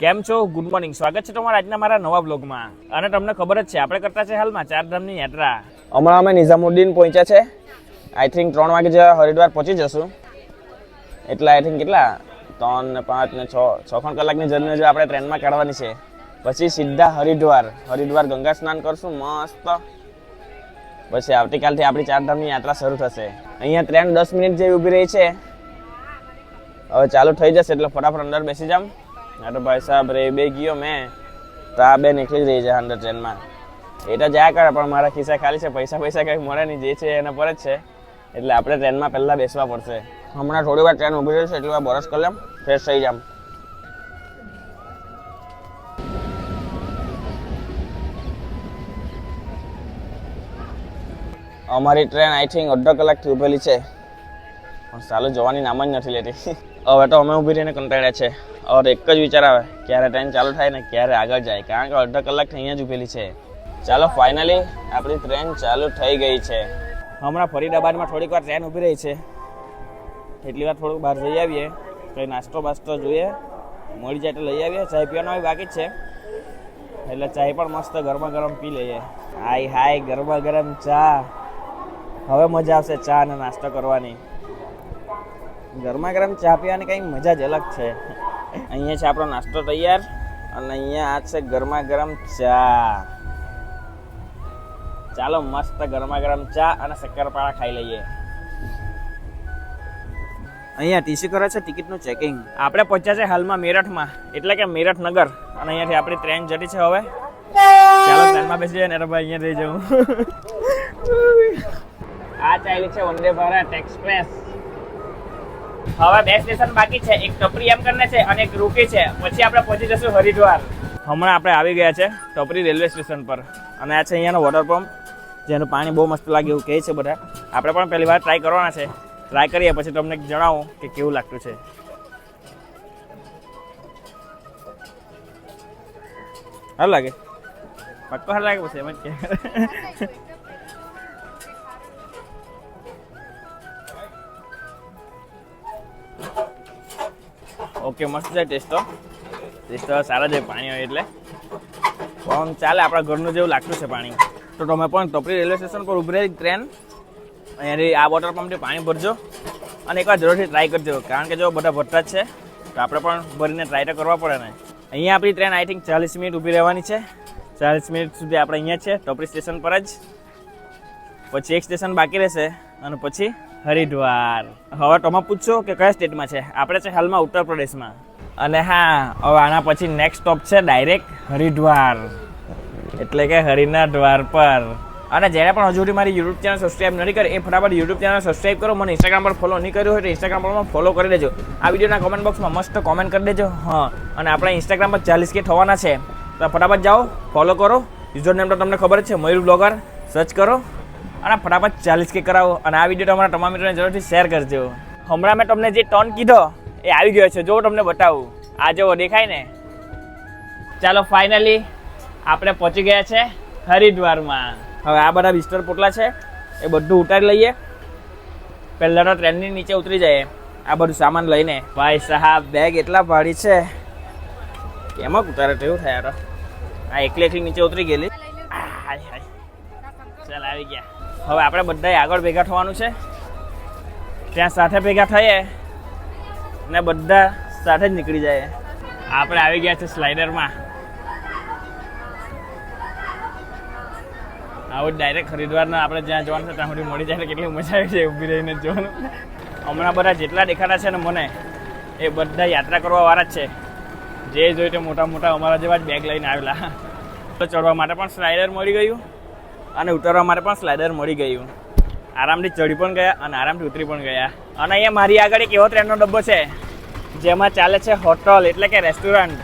કેમ છો? Good morning સ્વાગત છે તમારા આજના મારા નવા બ્લોગમાં અને તમને ખબર જ છે, આપણે કરતા છે હાલમાં ચાર ધામની યાત્રા. હમણાં અમે નિઝામુદ્દીન પહોંચ્યા છે. આઈ થિંક ત્રણ વાગે જેવા હરિદ્વાર પહોંચી જશું. એટલે આઈ થિંક કેટલા? ત્રણ ને પાંચ ને છ. છ ત્રણ કલાકની જર્ની જો આપણે ટ્રેનમાં કાઢવાની છે. પછી સીધા હરિદ્વાર. હરિદ્વાર ગંગા સ્નાન કરશું, મસ્ત. પછી આવતીકાલથી આપણી ચાર ધામની યાત્રા શરૂ થશે. અહીંયા ટ્રેન દસ મિનિટ જેવી ઊભી રહી છે. હવે ચાલુ થઈ જશે, એટલે ફટાફટ અંદર બેસી જામ. તો ભાઈ સાહેબ રે, બે ગયો મેં. તો આ બે નીકળી જ રહી છે અંદર ટ્રેનમાં. એ તો જ્યાં કરે, પણ મારા ખિસ્સા ખાલી છે. પૈસા પૈસા કંઈ મળે નહીં, જે છે એના પર જ છે. એટલે આપણે ટ્રેનમાં પહેલાં બેસવા પડશે. હમણાં થોડી વાર ટ્રેન ઊભી રહેશે એટલી વાર બરસ કરી લેમ, ફ્રેશ થઈ જામ. અમારી ટ્રેન આઈ થિંક અડધો કલાકથી ઊભેલી છે. પણ ચાલુ, જવાની નામ જ નથી લેતી. હવે તો અમે ઊભી રહીને કંટાળ્યા છે. હવે એક જ વિચાર આવે, ક્યારે ટ્રેન ચાલુ થાય ને ક્યારે આગળ જાય, કારણ કે અડધો કલાક અહીંયા જ ઊભેલી છે. ચાલો ફાઇનલી આપણી ટ્રેન ચાલુ થઈ ગઈ છે. હમણાં ફરીદાબાદમાં થોડીક વાર ટ્રેન ઊભી રહી છે. એટલી વાર થોડુંક બહાર જઈ આવીએ, કંઈ નાસ્તો બાસ્તો જોઈએ, મળી જાય તો લઈ આવીએ, ચાય પીવાનો બાકી છે. એટલે ચાય પણ મસ્ત ગરમા ગરમ પી લઈએ. હાય હાય, ગરમા ગરમ ચા. હવે મજા આવશે ચા અને નાસ્તો કરવાની. ગરમા ગરમ ચા પીવાની કંઈ મજા જ અલગ છે. અહીંયા છે આપણો નાસ્તો તૈયાર અને અહીંયા આ છે ગરમા ગરમ ચા. ચાલો મસ્ત ગરમા ગરમ ચા અને શક્કરપારા ખાઈ લઈએ. અહીંયા ટીસી કરે છે ટિકિટનું ચેકિંગ. આપણે પહોંચ્યા છે હાલમાં મેરઠમાં, એટલે કે મેરઠ નગર. અને અહીંયાથી આપણી ટ્રેન જતી છે હવે. ચાલો ટ્રેનમાં બેસી જાય ને ભાઈ અહીંયા રહી જાઉં આ ચાલી છે વંદે ભારત એક્સપ્રેસ. હવે બે સ્ટેશન બાકી છે. એક ટપરી એમ કરીને છે અને એક રૂકી છે. પછી આપણે પહોંચી જશું હરિદ્વાર. હમણાં આપણે આવી ગયા છે ટપરી રેલવે સ્ટેશન પર. અને આ છે અહીંયાનો વોટર પંપ જેનું પાણી બહુ મસ્ત લાગે એવું કહે છે બધા. આપણે પણ પહેલી વાર ટ્રાય કરવાના છે. ટ્રાય કરીએ, પછી તમને જણાવું કે કેવું લાગતું છે. સારું લાગે. પક્કો સારું લાગે પછી, એમ જ કે. ઓકે, મસ્ત છે ટેસ્ટ તો ટેસ્ટ તો સારા છે પાણી હોય એટલે. પણ ચાલે, આપણા ઘરનું જેવું લાગતું છે પાણી. તો તમે પણ ટોપરી રેલવે સ્ટેશન પર ઊભી રહી ટ્રેન અહીંયાથી આ વોટર પંપથી પાણી ભરજો. અને એકવાર જરૂરથી ટ્રાય કરજો, કારણ કે જો બધા ભરતા જ છે, તો આપણે પણ ભરીને ટ્રાય તો કરવા પડે ને. અહીંયા આપણી ટ્રેન આઈ થિંક ચાલીસ મિનિટ ઊભી રહેવાની છે. ચાલીસ મિનિટ સુધી આપણે અહીંયા છે, ટોપરી સ્ટેશન પર જ. પછી એક સ્ટેશન બાકી રહેશે, અને પછી હરિદ્વાર. હવે તમે પૂછશો કે કયા સ્ટેટમાં છે? આપણે છે હાલમાં ઉત્તર પ્રદેશમાં. અને હા, હવે આના પછી નેક્સ્ટ સ્ટોપ છે ડાયરેક્ટ હરિદ્વાર. એટલે કે હરિના દ્વાર પર. અને જ્યારે પણ હજુ સુધી મારી યુટ્યુબ ચેનલ સબસ્ક્રાઈબ નથી કરી, એ ફટાફટ યુટ્યુબ ચેનલ સબસ્ક્રાઈબ કરો. મને ઇન્સ્ટાગ્રામ પર ફોલો નહીં કર્યું હોય તો ઇન્સ્ટાગ્રામ પર ફોલો કરી દેજો. આ વિડીયોના કોમેન્ટ બોક્સમાં મસ્ત કોમેન્ટ કરી દેજો. હા, અને આપણે ઇન્સ્ટાગ્રામ પર ચાલીસ કે થવાના છે. તો ફટાફટ જાઓ ફોલો કરો. યુઝર નેમ તો તમને ખબર છે, મયુર બ્લોગર સર્ચ કરો. અને ફટાફટ ચાલીસ કે કરાવો. અને આ વીડિયો તમારા તમામ મિત્રોને જરૂરથી શેર કરજો. હમણાં મેં તમને જે ટોન કીધો, એ આવી ગયો છે. જો તમને બતાવું. આ જેવો, દેખાય ને? ચાલો ફાઇનલી આપણે પહોંચી ગયા છે હરિદ્વારમાં. હવે આ બધા વિસ્તાર પોટલા છે, એ બધું ઉતારી લઈએ. પહેલાં તો ટ્રેનની નીચે ઉતરી જાય આ બધું સામાન લઈને. ભાઈ સાહેબ બેગ એટલા ભારી છે. કેમાં ઉતારે તો એવું થાય આ એકલી એકલી નીચે ઉતરી ગયેલી. ચાલ, આવી ગયા. હવે આપણે બધાએ આગળ ભેગા થવાનું છે. ત્યાં સાથે ભેગા થઈએ ને બધા સાથે જ નીકળી જાય આપણે આવી ગયા છે સ્લાઇડરમાં આવું ડાયરેક્ટ હરિદ્વારના આપણે જ્યાં જવાનું છે ત્યાં સુધી મળી જાય કેટલી મજા આવી છે ઊભી રહીને જોવાનું. હમણાં બધા જેટલા દેખાતા છે ને મને, એ બધા યાત્રા કરવાવાળા જ છે. જે જોઈ તે મોટા મોટા અમારા જેવા જ બેગ લઈને આવેલા. તો ચડવા માટે પણ સ્લાઇડર મળી ગયું. અને ઉતરવા માટે પણ સ્લાઇડર મળી ગયું. આરામથી ચડી પણ ગયા અને આરામથી ઉતરી પણ ગયા. અને અહીંયા મારી આગળ એક એવો ટ્રેનનો ડબ્બો છે, જેમાં ચાલે છે હોટલ એટલે કે રેસ્ટોરન્ટ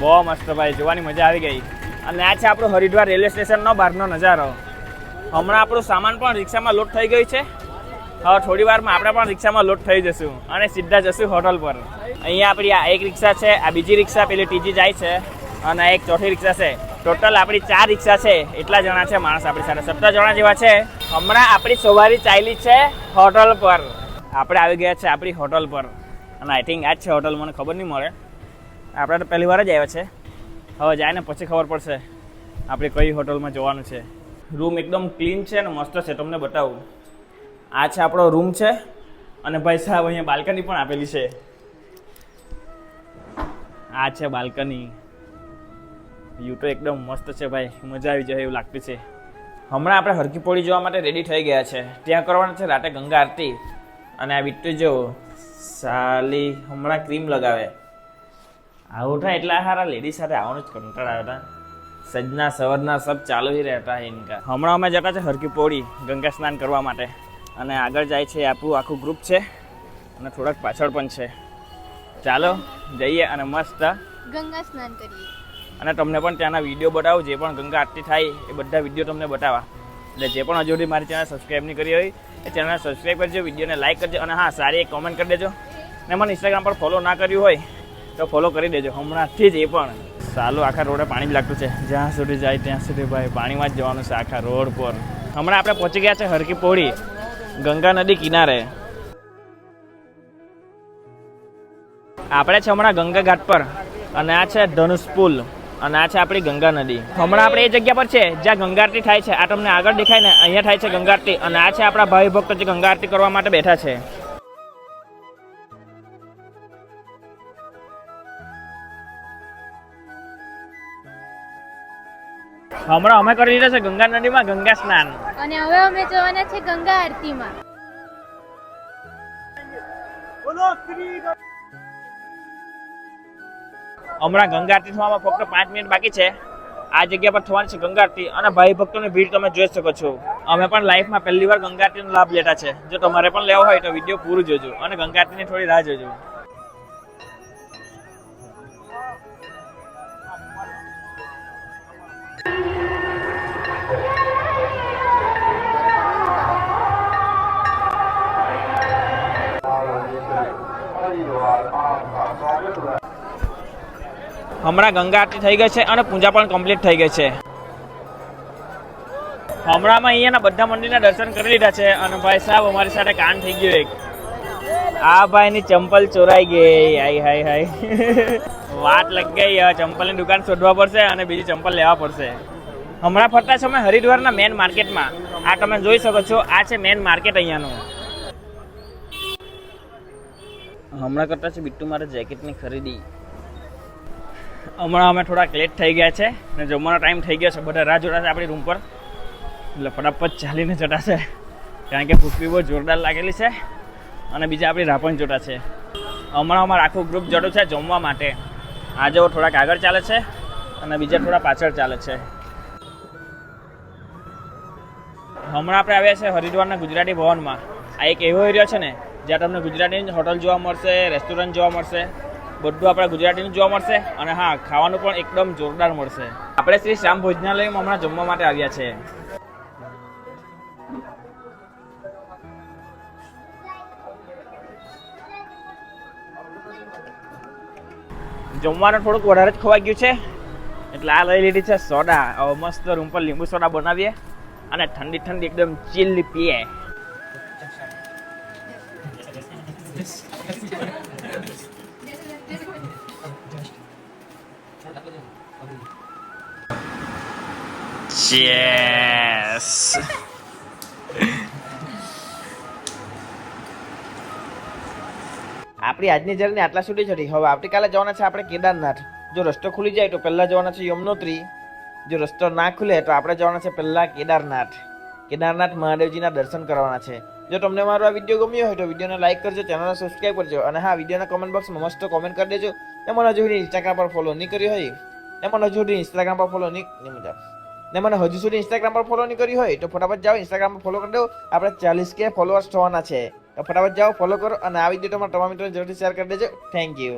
બહુ મસ્ત ભાઈ, જોવાની મજા આવી ગઈ. અને આ છે આપણું હરિદ્વાર રેલવે સ્ટેશનનો બહારનો નજારો. હમણાં આપણું સામાન પણ રિક્ષામાં લોડ થઈ ગયું છે. હવે થોડી વારમાં આપણે પણ રિક્ષામાં લોડ થઈ જશું અને સીધા જશું હોટલ પર. અહીંયા આપણી આ એક રિક્ષા છે, આ બીજી રિક્ષા, પેલી ત્રીજી જાય છે અને આ એક ચોથી રિક્ષા છે. ટોટલ આપણી ચાર રિક્ષા છે, એટલા જણા છે માણસ આપણી સાથે. સત્તર જણા જેવા છે. હમણાં આપણી સવારી ચાલી છે હોટલ પર. આપણે આવી ગયા છે આપણી હોટલ પર. અને આઈ થિંક આ જ છે હોટલ, મને ખબર નહીં મળે. આપણે તો પહેલી વાર જ આવ્યા છે. હવે જાય ને પછી ખબર પડશે આપણે કઈ હોટલમાં જવાનું છે. રૂમ એકદમ ક્લીન છે અને મસ્ત છે, તમને બતાવું. આ છે આપણો રૂમ છે અને ભાઈ સાહેબ અહીંયા બાલ્કની પણ આપેલી છે. આ છે બાલ્કની વ્યૂ તો એકદમ મસ્ત છે ભાઈ. મજા આવી જાય એવું લાગતું છે. હમણાં આપણે હરકી પોળી જોવા માટે રેડી થઈ ગયા છે. ત્યાં કરવાનું છે રાતે ગંગા આરતી. અને આ વિટ્ટુ જો, સાલી, હમણાં ક્રીમ લગાવે. આવું થાય એટલા સારા લેડીઝ સાથે આવવાનું જ કંટાળ આવ્યા હતા સજના, સવરના સબ ચાલુ જ રહેતા ઇનકા. હમણાં અમે જતા છે હરકી પોળી ગંગા સ્નાન કરવા માટે. અને આગળ જાય છે આપણું આખું ગ્રુપ છે. અને થોડાક પાછળ પણ છે. ચાલો, જઈએ અને મસ્ત ગંગા સ્નાન કરીએ. અને તમને પણ ત્યાંના વીડિયો બતાવું, જે પણ ગંગા આરતી થાય, એ બધા વીડિયો તમને બતાવવા એટલે જે પણ હજુ સુધી મારી ચેનલ સબસ્ક્રાઈબ નહીં કરી હોય, એ ચેનલ સબસ્ક્રાઈબ કરજો વિડીયોને લાઈક કરજો, અને હા, સારી એક કોમેન્ટ કરી દેજો. ને મને ઇન્સ્ટાગ્રામ પર ફોલો ના કર્યું હોય, તો ફોલો કરી દેજો. હમણાંથી જ એ પણ. સાલું આખા રોડે પાણી લાગતું છે. જ્યાં સુધી જાય ત્યાં સુધી ભાઈ, પાણીમાં જ જવાનું છે આખા રોડ પર. હમણાં આપણે પહોંચી ગયા છે હરકી પોળી, ગંગા નદી કિનારે. આપણે છે હમણાં ગંગા ઘાટ પર, અને આ છે ધનુષ પુલ. અને આ છે આપણી ગંગા નદી. હમણાં આપણે એ જગ્યા પર છે જ્યાં ગંગારતી થાય છે. આ તમને આગળ દેખાય ને અહીંયા થાય છે ગંગા આરતી અને આ છે આપણા ભાઈ ભક્તો જે ગંગા આરતી કરવા માટે બેઠા છે. હમણાં અમે કરી લીધા છે ગંગા નદીમાં ગંગા સ્નાન. અને હવે અમે જવાના છે ગંગા આરતીમાં. હમણાં ગંગા આરતી થવામાં ફક્ત પાંચ મિનિટ બાકી છે. આ જગ્યા પર થવાની છે ગંગા આરતી અને ભાઈ ભક્તોની ભીડ તમે જોઈ શકો છો. અમે પણ લાઈફમાં પહેલી વાર ગંગા આરતીનો લાભ લેતા છે. જો તમારે પણ લેવો હોય તો વીડિયો પૂરું જોજો અને ગંગા આરતીની થોડી રાહ જોજો. હમણાં ગંગા આરતી થઈ ગઈ છે અને પૂજા પણ કમ્પ્લીટ થઈ ગઈ છે. હમણાં અહીંયાના બધા મંદિરના દર્શન કરી લીધા છે અને ભાઈ સાહેબ અમારી સાથે કાન થઈ ગયું એક. આ ભાઈની ચંપલ ચોરાઈ ગઈ. હાય હાય હાય વાત લગ ગઈ. હવે ચંપલની દુકાન શોધવા પડશે અને બીજી ચંપલ લેવા પડશે. હમણાં ફરતા અમે હરિદ્વારના મેન માર્કેટમાં આ તમે જોઈ શકો છો, આ છે મેન માર્કેટ અહીંયાનું. હમણાં કરતા છે બિટ્ટુ મારે જેકેટની ખરીદી. હમણાં અમે થોડાક લેટ થઈ ગયા છે ને જમવાનો ટાઈમ થઈ ગયો છે. બધા રાહ જોડાશે આપણી રૂમ પર. એટલે ફટાફટ ચાલીને છે. કારણ કે ભૂખ બહુ જોરદાર લાગેલી છે અને બીજા આપણી રાહ પણ જોતા છે. હમણાં અમારું આખું ગ્રુપ જડું છે જમવા માટે. આજે થોડાક આગળ ચાલે છે અને બીજા થોડા પાછળ ચાલે છે. હમણાં આપણે આવ્યા છે હરિદ્વારના ગુજરાતી ભવનમાં. આ એક એવો એરિયો છે ને જ્યાં તમને ગુજરાતી હોટલ જોવા મળશે રેસ્ટોરન્ટ જોવા મળશે. બધું આપણે ગુજરાતીનું જોવા મળશે અને હા, ખાવાનું પણ એકદમ જોરદાર મળશે. આપણે શ્રી શ્યામ ભોજનાલયમાં હમણાં જમવા માટે આવ્યા છે. જમવાનું થોડુંક વધારે જ ખવાઈ ગયું છે. એટલે આ લઈ લીધી છે સોડા. મસ્ત રૂમ પર લીંબુ સોડા બનાવીએ અને ઠંડી ઠંડી એકદમ ચીલ પીએ. Yes. આપણી આજની જર્ની આટલા સુધી જ હતી. હવે આવતીકાલે જવાના છે આપણે કેદારનાથ. જો રસ્તો ખુલી જાય તો પહેલા જવાના છે યમનોત્રી. જો રસ્તો ના ખુલે તો આપણે જવાના છે પહેલા કેદારનાથ. કેદારનાથ મહાદેવજીના દર્શન કરવાના છે. જો તમને મારો આ વીડિયો ગમ્યો હોય તો વિડીયોને લાઈક કરજો, ચેનલને સબસ્ક્રાઈબ કરજો અને હા, વિડીયોના કોમેન્ટ બોક્સમાં મસ્ત કોમેન્ટ કરી દેજો. મને હજુ ઇન્સ્ટાગ્રામ પર ફોલો નહીં કર્યો હોય મને હજુ ઇન્સ્ટાગ્રામ પર ફોલો નહીં. મજા. ને મને હજુ સુધી ઇન્સ્ટાગ્રામ પર ફોલો નહીં કરી હોય તો ફટાફટ જાઓ ઇન્સ્ટાગ્રામ પર ફોલો કરી દો. આપણે ચાલીસ કે ફોલોઅર્સ થવાના છે. તો ફટાફટ જાઓ ફોલો કરો અને આ વીડિયો તમારા તમામ મિત્રોને જરૂરથી શેર કરી દેજો. Thank you